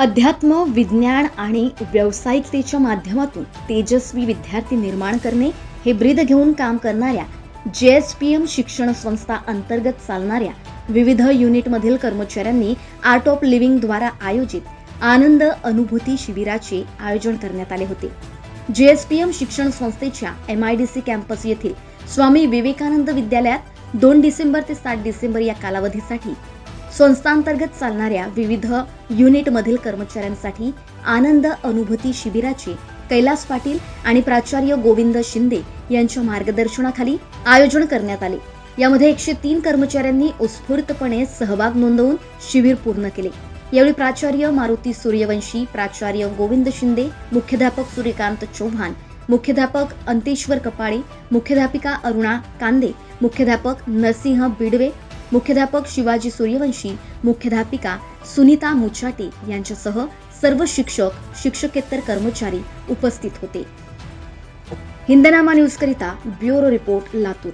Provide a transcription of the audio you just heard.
अध्यात्म विज्ञान आणि व्यावसायिकतेच्या माध्यमातून तेजस्वी विद्यार्थी निर्माण करणे हे ब्रीद घेऊन काम करणाऱ्या जे एस पी एम शिक्षण संस्था अंतर्गत चालणाऱ्या विविध युनिटमधील कर्मचाऱ्यांनी आर्ट ऑफ लिव्हिंगद्वारा आयोजित आनंद अनुभूती शिबिराचे आयोजन करण्यात आले होते. जेएसपीएम शिक्षण संस्थेच्या M I D C campus येथील स्वामी विवेकानंद विद्यालयात दोन डिसेंबर ते सात डिसेंबर या कालावधीसाठी संस्थांतर्गत चालणाऱ्या विविध युनिटमधील कर्मचाऱ्यांसाठी आनंद अनुभूती शिबिराचे कैलास पाटील आणि प्राचार्य गोविंद शिंदे यांच्या मार्गदर्शनाखाली आयोजन करण्यात आले. यामध्ये एकशे तीन कर्मचाऱ्यांनी उत्स्फूर्तपणे सहभाग नोंदवून शिबिर पूर्ण केले. यावेळी प्राचार्य मारुती सूर्यवंशी प्राचार्य गोविंद शिंदे मुख्याध्यापक सूर्यकांत चौहान मुख्याध्यापक अंतेश्वर कपाळे मुख्याध्यापिका अरुणा कांदे मुख्याध्यापक नरसिंह बिडवे मुख्याध्यापक शिवाजी सूर्यवंशी मुख्याध्यापिका सुनीता मुचाटे यांच्यासह सर्व शिक्षक शिक्षकेतर कर्मचारी उपस्थित होते. हिंदनामा न्यूजकरिता ब्युरो रिपोर्ट लातूर.